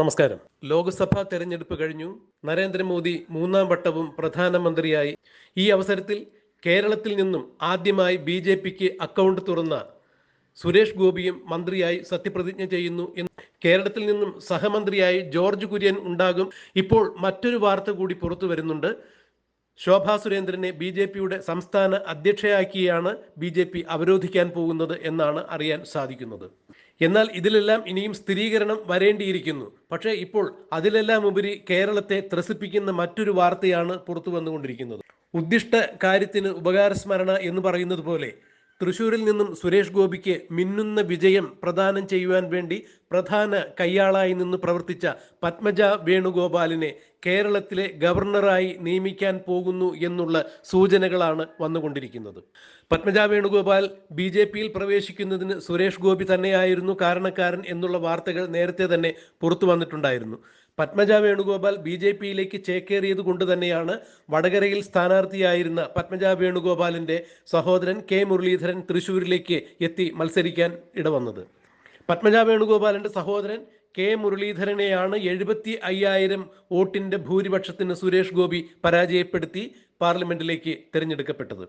നമസ്കാരം. ലോക്സഭാ തെരഞ്ഞെടുപ്പ് കഴിഞ്ഞു. നരേന്ദ്രമോദി മൂന്നാം വട്ടവും പ്രധാനമന്ത്രിയായി. ഈ അവസരത്തിൽ കേരളത്തിൽ നിന്നും ആദ്യമായി ബി ജെ പിക്ക് അക്കൗണ്ട് തുറന്ന സുരേഷ് ഗോപിയും മന്ത്രിയായി സത്യപ്രതിജ്ഞ ചെയ്യുന്നു എന്ന് കേരളത്തിൽ നിന്നും സഹമന്ത്രിയായി ജോർജ് കുര്യൻ ഉണ്ടാകും. ഇപ്പോൾ മറ്റൊരു വാർത്ത കൂടി പുറത്തു വരുന്നുണ്ട്. ശോഭാ സുരേന്ദ്രനെ ബി ജെ പിയുടെ സംസ്ഥാന അധ്യക്ഷയാക്കിയാണ് ബി ജെ പി അവരോധിക്കാൻ പോകുന്നത് എന്നാണ് അറിയാൻ സാധിക്കുന്നത്. എന്നാൽ ഇതിലെല്ലാം ഇനിയും സ്ഥിരീകരണം വരേണ്ടിയിരിക്കുന്നു. പക്ഷേ ഇപ്പോൾ അതിലെല്ലാം ഉപരി കേരളത്തെ ത്രസിപ്പിക്കുന്ന മറ്റൊരു വാർത്തയാണ് പുറത്തു വന്നുകൊണ്ടിരിക്കുന്നത്. ഉദ്ദിഷ്ട കാര്യത്തിന് ഉപകാരസ്മരണ എന്ന് പറയുന്നത് പോലെ തൃശൂരിൽ നിന്നും സുരേഷ് ഗോപിക്ക് മിന്നുന്ന വിജയം പ്രദാനം ചെയ്യുവാൻ വേണ്ടി പ്രധാന കയ്യാളായി നിന്ന് പ്രവർത്തിച്ച പത്മജ വേണുഗോപാലിനെ കേരളത്തിലെ ഗവർണറായി നിയമിക്കാൻ പോകുന്നു എന്നുള്ള സൂചനകളാണ് വന്നുകൊണ്ടിരിക്കുന്നത്. പത്മജ വേണുഗോപാൽ ബി ജെ പിയിൽ പ്രവേശിക്കുന്നതിന് സുരേഷ് ഗോപി തന്നെയായിരുന്നു കാരണക്കാരൻ എന്നുള്ള വാർത്തകൾ നേരത്തെ തന്നെ പുറത്തു വന്നിട്ടുണ്ടായിരുന്നു. പത്മജ വേണുഗോപാൽ ബി ജെ പിയിലേക്ക് ചേക്കേറിയത് കൊണ്ട് തന്നെയാണ് വടകരയിൽ സ്ഥാനാർത്ഥിയായിരുന്ന പത്മജ വേണുഗോപാലിന്റെ സഹോദരൻ കെ മുരളീധരൻ തൃശൂരിലേക്ക് എത്തി മത്സരിക്കാൻ ഇടവന്നത്. പത്മജ വേണുഗോപാലിന്റെ സഹോദരൻ കെ മുരളീധരനെയാണ് എഴുപത്തി അയ്യായിരം വോട്ടിന്റെ ഭൂരിപക്ഷത്തിന് സുരേഷ് ഗോപി പരാജയപ്പെടുത്തി. പാർലമെന്റിലേക്ക് തിരഞ്ഞെടുക്കപ്പെട്ടത്.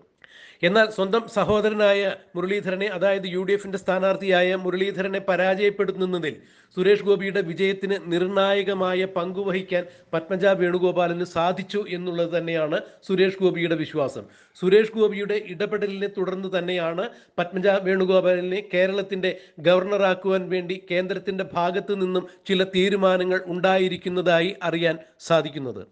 എന്നാൽ സ്വന്തം സഹോദരനായ മുരളീധരനെ അതായത് യു ഡി എഫിന്റെ സ്ഥാനാർത്ഥിയായ മുരളീധരനെ പരാജയപ്പെടുത്തുന്നതിൽ സുരേഷ് ഗോപിയുടെ വിജയത്തിന് നിർണായകമായ പങ്കുവഹിക്കാൻ പത്മജ വേണുഗോപാലിന് സാധിച്ചു എന്നുള്ളത് തന്നെയാണ് സുരേഷ് ഗോപിയുടെ വിശ്വാസം. സുരേഷ് ഗോപിയുടെ ഇടപെടലിനെ തുടർന്ന് തന്നെയാണ് പത്മജ വേണുഗോപാലിനെ കേരളത്തിന്റെ ഗവർണറാക്കുവാൻ വേണ്ടി കേന്ദ്രത്തിന്റെ ഭാഗത്തു നിന്നും ചില തീരുമാനങ്ങൾ ഉണ്ടായിരിക്കുന്നതായി അറിയാൻ സാധിക്കുന്നത്.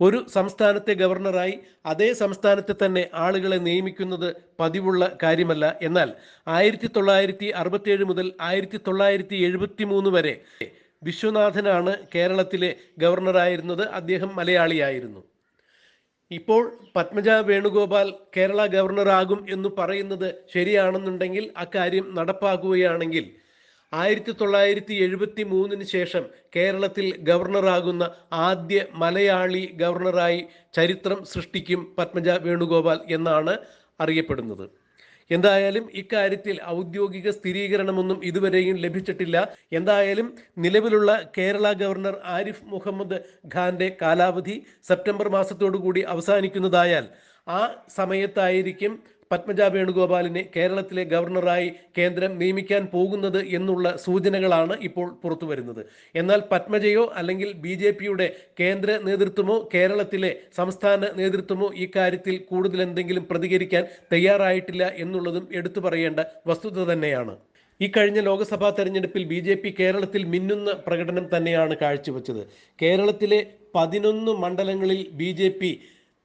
ഒരു സംസ്ഥാനത്തെ ഗവർണറായി അതേ സംസ്ഥാനത്തെ തന്നെ ആളുകളെ നിയമിക്കുന്നത് പതിവുള്ള കാര്യമല്ല. എന്നാൽ ആയിരത്തി തൊള്ളായിരത്തി അറുപത്തിയേഴ് മുതൽ ആയിരത്തി തൊള്ളായിരത്തി എഴുപത്തി മൂന്ന് വരെ വിശ്വനാഥനാണ് കേരളത്തിലെ ഗവർണറായിരുന്നത്. അദ്ദേഹം മലയാളിയായിരുന്നു. ഇപ്പോൾ പത്മജ വേണുഗോപാൽ കേരള ഗവർണറാകും എന്ന് പറയുന്നത് ശരിയാണെന്നുണ്ടെങ്കിൽ അക്കാര്യം നടപ്പാക്കുകയാണെങ്കിൽ ആയിരത്തി തൊള്ളായിരത്തി എഴുപത്തി മൂന്നിന് ശേഷം കേരളത്തിൽ ഗവർണറാകുന്ന ആദ്യ മലയാളി ഗവർണറായി ചരിത്രം സൃഷ്ടിക്കും പത്മജ വേണുഗോപാൽ എന്നാണ് അറിയപ്പെടുന്നത്. എന്തായാലും ഇക്കാര്യത്തിൽ ഔദ്യോഗിക സ്ഥിരീകരണമൊന്നും ഇതുവരെയും ലഭിച്ചിട്ടില്ല. എന്തായാലും നിലവിലുള്ള കേരള ഗവർണർ ആരിഫ് മുഹമ്മദ് ഖാന്റെ കാലാവധി സെപ്റ്റംബർ മാസത്തോടു കൂടി അവസാനിക്കുന്നതായാൽ ആ സമയത്തായിരിക്കും പത്മജ വേണുഗോപാലിനെ കേരളത്തിലെ ഗവർണറായി കേന്ദ്രം നിയമിക്കാൻ പോകുന്നത് എന്നുള്ള സൂചനകളാണ് ഇപ്പോൾ പുറത്തു വരുന്നത്. എന്നാൽ പത്മജയോ അല്ലെങ്കിൽ ബി ജെ പിയുടെ കേന്ദ്ര നേതൃത്വമോ കേരളത്തിലെ സംസ്ഥാന നേതൃത്വമോ ഈ കാര്യത്തിൽ കൂടുതൽ എന്തെങ്കിലും പ്രതികരിക്കാൻ തയ്യാറായിട്ടില്ല എന്നുള്ളതും എടുത്തു പറയേണ്ട വസ്തുത തന്നെയാണ്. ഈ കഴിഞ്ഞ ലോക്സഭാ തെരഞ്ഞെടുപ്പിൽ ബി ജെ പി കേരളത്തിൽ മിന്നുന്ന പ്രകടനം തന്നെയാണ് കാഴ്ചവെച്ചത്. കേരളത്തിലെ പതിനൊന്ന് മണ്ഡലങ്ങളിൽ ബി ജെ പി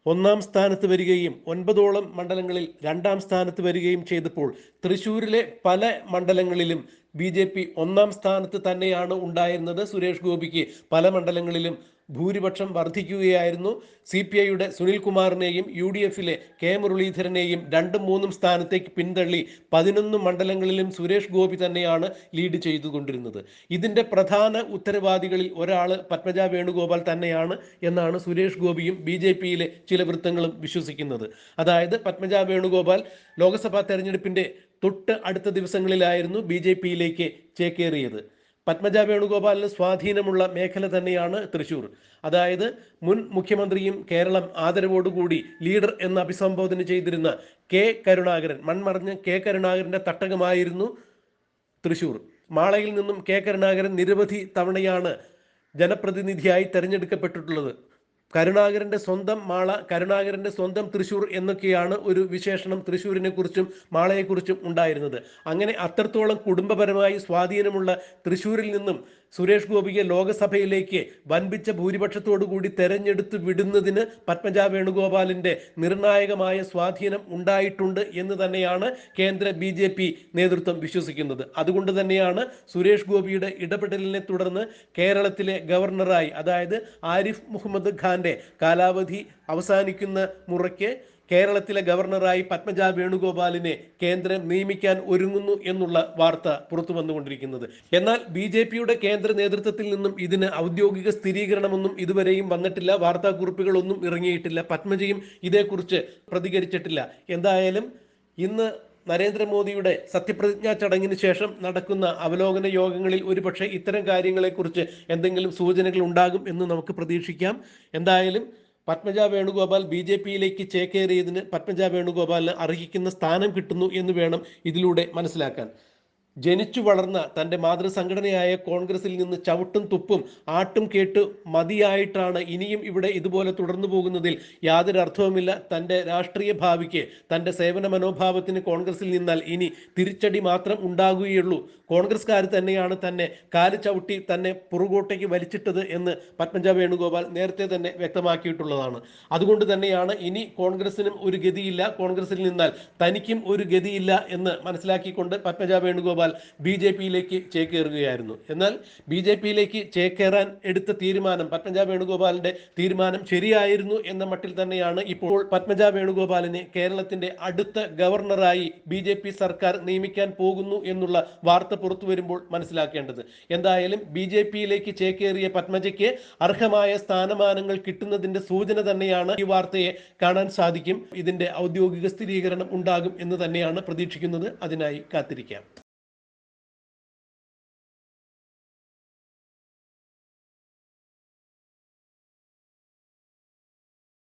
ഒന്നാം സ്ഥാനത്ത് വരികയും ഒൻപതോളം മണ്ഡലങ്ങളിൽ രണ്ടാം സ്ഥാനത്ത് വരികയും ചെയ്തപ്പോൾ തൃശൂരിലെ പല മണ്ഡലങ്ങളിലും ബി ഒന്നാം സ്ഥാനത്ത് തന്നെയാണ് ഉണ്ടായിരുന്നത്. സുരേഷ് ഗോപിക്ക് പല മണ്ഡലങ്ങളിലും ഭൂരിപക്ഷം വർദ്ധിക്കുകയായിരുന്നു സി പി ഐയുടെ സുനിൽകുമാറിനെയും യു ഡി എഫിലെ കെ മുരളീധരനെയും രണ്ടും മൂന്നും സ്ഥാനത്തേക്ക് പിന്തള്ളി പതിനൊന്ന് മണ്ഡലങ്ങളിലും സുരേഷ് ഗോപി തന്നെയാണ് ലീഡ് ചെയ്തുകൊണ്ടിരുന്നത്. ഇതിന്റെ പ്രധാന ഉത്തരവാദികളിൽ ഒരാൾ പത്മജ വേണുഗോപാൽ തന്നെയാണ് എന്നാണ് സുരേഷ് ഗോപിയും ബി ജെ പിയിലെ ചില വൃത്തങ്ങളും വിശ്വസിക്കുന്നത്. അതായത് പത്മജ വേണുഗോപാൽ ലോക്സഭാ തെരഞ്ഞെടുപ്പിന്റെ തൊട്ട് അടുത്ത ദിവസങ്ങളിലായിരുന്നു ബി ജെ പിയിലേക്ക് ചേക്കേറിയത്. പത്മജ വേണുഗോപാലിന് സ്വാധീനമുള്ള മേഖല തന്നെയാണ് തൃശൂർ. അതായത് മുൻ മുഖ്യമന്ത്രിയും കേരളം ആദരവോടുകൂടി ലീഡർ എന്ന് അഭിസംബോധന ചെയ്തിരുന്ന കെ കരുണാകരൻ മൺമറഞ്ഞ കെ കരുണാകരന്റെ തട്ടകമായിരുന്നു തൃശൂർ. മാളയിൽ നിന്നും കെ കരുണാകരൻ നിരവധി തവണയാണ് ജനപ്രതിനിധിയായി തെരഞ്ഞെടുക്കപ്പെട്ടിട്ടുള്ളത്. കരുണാകരന്റെ സ്വന്തം മാള കരുണാകരന്റെ സ്വന്തം തൃശൂർ എന്നൊക്കെയാണ് ഒരു വിശേഷണം തൃശ്ശൂരിനെ കുറിച്ചും മാളയെക്കുറിച്ചും ഉണ്ടായിരുന്നത്. അങ്ങനെ അത്രത്തോളം കുടുംബപരമായി സ്വാധീനമുള്ള തൃശ്ശൂരിൽ നിന്നും സുരേഷ് ഗോപിയെ ലോകസഭയിലേക്ക് വൻപിച്ച ഭൂരിപക്ഷത്തോടു കൂടി തെരഞ്ഞെടുത്ത് വിടുന്നതിന് പത്മജ വേണുഗോപാലിന്റെ നിർണായകമായ സ്വാധീനം ഉണ്ടായിട്ടുണ്ട് എന്ന് തന്നെയാണ് കേന്ദ്ര ബി ജെ പി നേതൃത്വം വിശ്വസിക്കുന്നത്. അതുകൊണ്ട് തന്നെയാണ് സുരേഷ് ഗോപിയുടെ ഇടപെടലിനെ തുടർന്ന് കേരളത്തിലെ ഗവർണറായി അതായത് ആരിഫ് മുഹമ്മദ് ഖാന്റെ കാലാവധി അവസാനിക്കുന്ന മുറയ്ക്ക് കേരളത്തിലെ ഗവർണറായി പത്മജ വേണുഗോപാലിനെ കേന്ദ്രം നിയമിക്കാൻ ഒരുങ്ങുന്നു എന്നുള്ള വാർത്ത പുറത്തു വന്നുകൊണ്ടിരിക്കുന്നത്. എന്നാൽ ബി ജെ പിയുടെ കേന്ദ്ര നേതൃത്വത്തിൽ നിന്നും ഇതിന് ഔദ്യോഗിക സ്ഥിരീകരണമൊന്നും ഇതുവരെയും വന്നിട്ടില്ല. വാർത്താക്കുറിപ്പുകളൊന്നും ഇറങ്ങിയിട്ടില്ല. പത്മജയും ഇതേക്കുറിച്ച് പ്രതികരിച്ചിട്ടില്ല. എന്തായാലും ഇന്ന് നരേന്ദ്രമോദിയുടെ സത്യപ്രതിജ്ഞാ ചടങ്ങിന് ശേഷം നടക്കുന്ന അവലോകന യോഗങ്ങളിൽ ഒരുപക്ഷെ ഇത്തരം കാര്യങ്ങളെക്കുറിച്ച് എന്തെങ്കിലും സൂചനകൾ ഉണ്ടാകും എന്ന് നമുക്ക് പ്രതീക്ഷിക്കാം. എന്തായാലും പത്മജ വേണുഗോപാൽ ബി ജെ പിയിലേക്ക് ചേക്കേറിയതിന് പത്മജ വേണുഗോപാലിന് അർഹിക്കുന്ന സ്ഥാനം കിട്ടുന്നു എന്ന് വേണം ഇതിലൂടെ മനസ്സിലാക്കാൻ. ജനിച്ചു വളർന്ന തന്റെ മാതൃസംഘടനയായ കോൺഗ്രസിൽ നിന്ന് ചവിട്ടും തുപ്പും ആട്ടും കേട്ട് മതിയായിട്ടാണ് ഇനിയും ഇവിടെ ഇതുപോലെ തുടർന്നു പോകുന്നതിൽ യാതൊരു അർത്ഥവുമില്ല. തന്റെ രാഷ്ട്രീയ ഭാവിക്ക് തന്റെ സേവന മനോഭാവത്തിന് കോൺഗ്രസിൽ നിന്നാൽ ഇനി തിരിച്ചടി മാത്രം ഉണ്ടാകുകയുള്ളൂ. കോൺഗ്രസ്കാർ തന്നെയാണ് തന്നെ കാൽ ചവിട്ടി തന്നെ പുറകോട്ടേക്ക് വലിച്ചിട്ടത് എന്ന് പത്മജ വേണുഗോപാൽ നേരത്തെ തന്നെ വ്യക്തമാക്കിയിട്ടുള്ളതാണ്. അതുകൊണ്ട് തന്നെയാണ് ഇനി കോൺഗ്രസിനും ഒരു ഗതിയില്ല. കോൺഗ്രസിൽ നിന്നാൽ തനിക്കും ഒരു ഗതിയില്ല എന്ന് മനസ്സിലാക്കിക്കൊണ്ട് പത്മജ വേണുഗോപാൽ ബി ജെ പിയിലേക്ക് ചേക്കേറുകയായിരുന്നു. എന്നാൽ ബി ജെ പിയിലേക്ക് ചേക്കേറാൻ എടുത്ത തീരുമാനം പത്മജ വേണുഗോപാലിന്റെ തീരുമാനം ശരിയായിരുന്നു എന്ന മട്ടിൽ തന്നെയാണ് ഇപ്പോൾ പത്മജ വേണുഗോപാലിനെ കേരളത്തിന്റെ അടുത്ത ഗവർണറായി ബി ജെ പി സർക്കാർ നിയമിക്കാൻ പോകുന്നു എന്നുള്ള വാർത്ത പുറത്തു വരുമ്പോൾ മനസ്സിലാക്കേണ്ടത്. എന്തായാലും ബി ജെ പിയിലേക്ക് ചേക്കേറിയ പത്മജയ്ക്ക് അർഹമായ സ്ഥാനമാനങ്ങൾ കിട്ടുന്നതിന്റെ സൂചന തന്നെയാണ് ഈ വാർത്തയെ കാണാൻ സാധിക്കും. ഇതിന്റെ ഔദ്യോഗിക സ്ഥിരീകരണം ഉണ്ടാകും എന്ന് തന്നെയാണ് പ്രതീക്ഷിക്കുന്നത്. അതിനായി കാത്തിരിക്കാം.